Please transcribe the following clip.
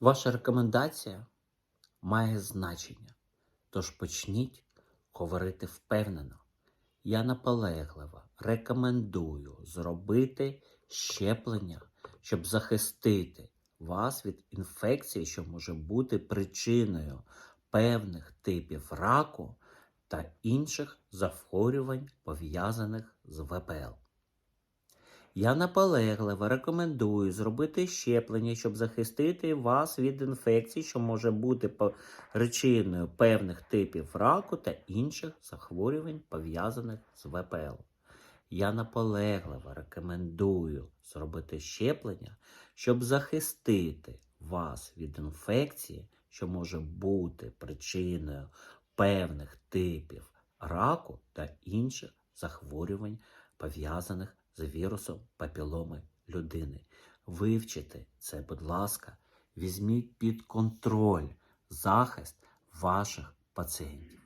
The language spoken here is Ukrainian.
Ваша рекомендація має значення, тож почніть говорити впевнено. Я наполегливо рекомендую зробити щеплення, щоб захистити вас від інфекції, що може бути причиною певних типів раку та інших захворювань, пов'язаних з ВПЛ. Я наполегливо рекомендую зробити щеплення, щоб захистити вас від інфекцій, що може бути причиною певних типів раку та інших захворювань, пов'язаних з ВПЛ. Я наполегливо рекомендую зробити щеплення, щоб захистити вас від інфекції, що може бути причиною певних типів раку та інших захворювань, пов'язаних з вірусом папіломи людини. Вивчите це, будь ласка, візьміть під контроль захист ваших пацієнтів.